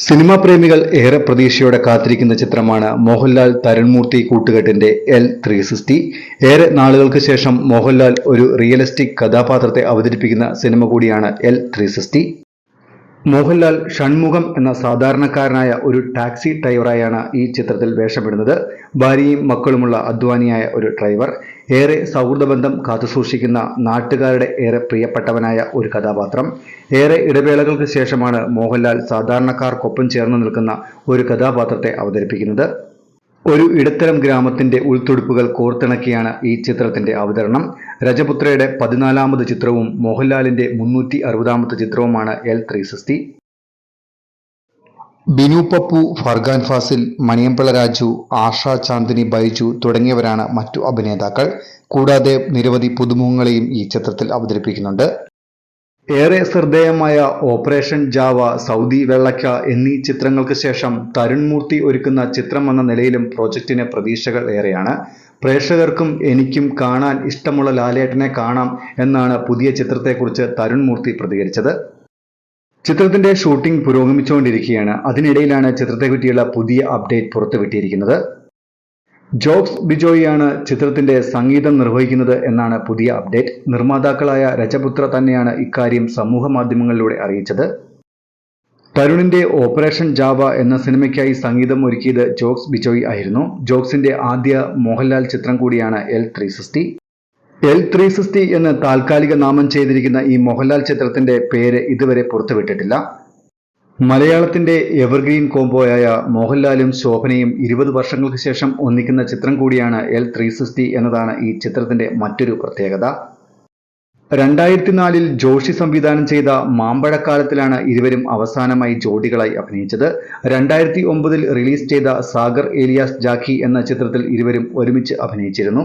Cinema പ്രേമികൾ ഏറെ പ്രതീക്ഷയോടെ കാത്തിരിക്കുന്ന ചിത്രമാണ് മോഹൻലാൽ തരുൺമൂർത്തി കൂട്ടുകെട്ടിന്റെ എൽ ത്രീ സിക്സ്റ്റി ഏറെ നാളുകൾക്ക് ശേഷം മോഹൻലാൽ ഒരു റിയലിസ്റ്റിക് കഥാപാത്രത്തെ അവതരിപ്പിക്കുന്ന സിനിമ കൂടിയാണ് L three sixty Mohanlal Shanmugham എന്ന സാധാരണക്കാരനായ ഒരു ടാക്സി ഡ്രൈവറായാണ് ഈ ചിത്രത്തിൽ വേഷമിടുന്നത്. ഭാര്യയും മക്കളുമുള്ള അധ്വാനിയായ ഒരു ഡ്രൈവർ. ഏറെ സൗഹൃദബന്ധം കാത്തുസൂക്ഷിക്കുന്ന നാട്ടുകാരുടെ ഏറെ പ്രിയപ്പെട്ടവനായ ഒരു കഥാപാത്രം. ഏറെ ഇടവേളകൾക്ക് ശേഷമാണ് മോഹൻലാൽ സാധാരണക്കാർക്കൊപ്പം ചേർന്ന് നിൽക്കുന്ന ഒരു കഥാപാത്രത്തെ അവതരിപ്പിക്കുന്നത്. ഒരു ഇടത്തരം ഗ്രാമത്തിന്റെ ഉൾത്തുടുപ്പുകൾ കോർത്തിണക്കിയാണ് ഈ ചിത്രത്തിന്റെ അവതരണം. രജപുത്രയുടെ പതിനാലാമത് ചിത്രവും മോഹൻലാലിന്റെ മുന്നൂറ്റി അറുപതാമത്തെ ചിത്രവുമാണ് L three sixty. Binu Pappu Farhaan Faasil Maniyanpilla Raju Asha Chandini Baiju തുടങ്ങിയവരാണ് മറ്റു അഭിനേതാക്കൾ. കൂടാതെ നിരവധി പുതുമുഖങ്ങളെയും ഈ ചിത്രത്തിൽ അവതരിപ്പിക്കുന്നുണ്ട്. ഏറെ ശ്രദ്ധേയമായ ഓപ്പറേഷൻ ജാവ സൗദി വെള്ളക്ക എന്നീ ചിത്രങ്ങൾക്ക് ശേഷം തരുൺമൂർത്തി ഒരുക്കുന്ന ചിത്രം എന്ന നിലയിലും പ്രോജക്റ്റിന് പ്രതീക്ഷകൾ ഏറെയാണ്. പ്രേക്ഷകർക്കും എനിക്കും കാണാൻ ഇഷ്ടമുള്ള ലാലേട്ടനെ കാണാം എന്നാണ് പുതിയ ചിത്രത്തെക്കുറിച്ച് തരുൺമൂർത്തി പ്രതികരിച്ചത്. ചിത്രത്തിന്റെ ഷൂട്ടിംഗ് പുരോഗമിച്ചുകൊണ്ടിരിക്കുകയാണ്. അതിനിടയിലാണ് ചിത്രത്തെപ്പറ്റിയുള്ള പുതിയ അപ്ഡേറ്റ് പുറത്തുവിട്ടിരിക്കുന്നത്. ജോബ്സ് ബിജോയിയാണ് ചിത്രത്തിന്റെ സംഗീതം നിർവഹിക്കുന്നത് എന്നാണ് പുതിയ അപ്ഡേറ്റ്. നിർമ്മാതാക്കളായ രജപുത്ര തന്നെയാണ് ഇക്കാര്യം സമൂഹ മാധ്യമങ്ങളിലൂടെ അറിയിച്ചത്. തരുണിന്റെ ഓപ്പറേഷൻ ജാവ എന്ന സിനിമയ്ക്കായി സംഗീതം ഒരുക്കിയത് ജോക്സ് ബിജോയ് ആയിരുന്നു. ജോക്സിന്റെ ആദ്യ മോഹൻലാൽ ചിത്രം കൂടിയാണ് L three sixty L three sixty എന്ന് താൽക്കാലിക നാമം ചെയ്തിരിക്കുന്ന ഈ മോഹൻലാൽ ചിത്രത്തിന്റെ പേര് ഇതുവരെ പുറത്തുവിട്ടിട്ടില്ല. മലയാളത്തിന്റെ എവർഗ്രീൻ കോംബോയായ മോഹൻലാലും ശോഭനയും ഇരുപത് വർഷങ്ങൾക്ക് ശേഷം ഒന്നിക്കുന്ന ചിത്രം കൂടിയാണ് എൽ ത്രീ സിക്സ്റ്റി എന്നതാണ് ഈ ചിത്രത്തിന്റെ മറ്റൊരു പ്രത്യേകത. രണ്ടായിരത്തി നാലിൽ ജോഷി സംവിധാനം ചെയ്ത മാമ്പഴക്കാലത്തിലാണ് ഇരുവരും അവസാനമായി ജോഡികളായി അഭിനയിച്ചത്. രണ്ടായിരത്തി ഒമ്പതിൽ റിലീസ് ചെയ്ത സാഗർ ഏലിയാസ് ജാക്കി എന്ന ചിത്രത്തിൽ ഇരുവരും ഒരുമിച്ച് അഭിനയിച്ചിരുന്നു.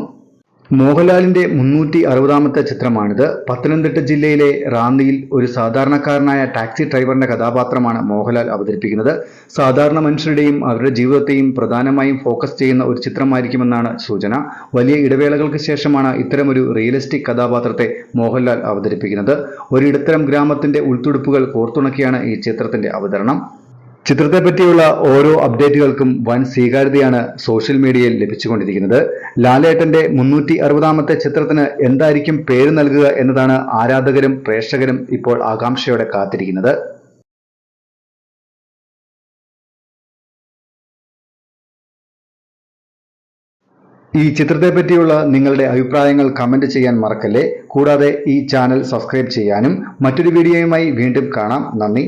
മോഹൻലാലിന്റെ മുന്നൂറ്റി അറുപതാമത്തെ ചിത്രമാണിത്. പത്തനംതിട്ട ജില്ലയിലെ റാന്നിയിൽ ഒരു സാധാരണക്കാരനായ ടാക്സി ഡ്രൈവറിന്റെ കഥാപാത്രമാണ് മോഹൻലാൽ അവതരിപ്പിക്കുന്നത്. സാധാരണ മനുഷ്യരുടെയും അവരുടെ ജീവിതത്തെയും പ്രധാനമായും ഫോക്കസ് ചെയ്യുന്ന ഒരു ചിത്രമായിരിക്കുമെന്നാണ് സൂചന. വലിയ ഇടവേളകൾക്ക് ശേഷമാണ് ഇത്തരമൊരു റിയലിസ്റ്റിക് കഥാപാത്രത്തെ മോഹൻലാൽ അവതരിപ്പിക്കുന്നത്. ഒരിടത്തരം ഗ്രാമത്തിന്റെ ഉൾത്തുടുപ്പുകൾ കോർത്തുണക്കിയാണ് ഈ ചിത്രത്തിന്റെ അവതരണം. ചിത്രത്തെ പറ്റിയുള്ള ഓരോ അപ്ഡേറ്റുകൾക്കും വൻ സ്വീകാര്യതയാണ് സോഷ്യൽ മീഡിയയിൽ ലഭിച്ചുകൊണ്ടിരിക്കുന്നത്. ലാലേട്ടന്റെ മുന്നൂറ്റി അറുപതാമത്തെ ചിത്രത്തിന് എന്തായിരിക്കും പേര് നൽകുക എന്നതാണ് ആരാധകരും പ്രേക്ഷകരും ഇപ്പോൾ ആകാംക്ഷയോടെ കാത്തിരിക്കുന്നത്. ഈ ചിത്രത്തെ പറ്റിയുള്ള നിങ്ങളുടെ അഭിപ്രായങ്ങൾ കമന്റ് ചെയ്യാൻ മറക്കല്ലേ? കൂടാതെ ഈ ചാനൽ സബ്സ്ക്രൈബ് ചെയ്യാനും മറ്റൊരു വീഡിയോയുമായി വീണ്ടും കാണാം. നന്ദി.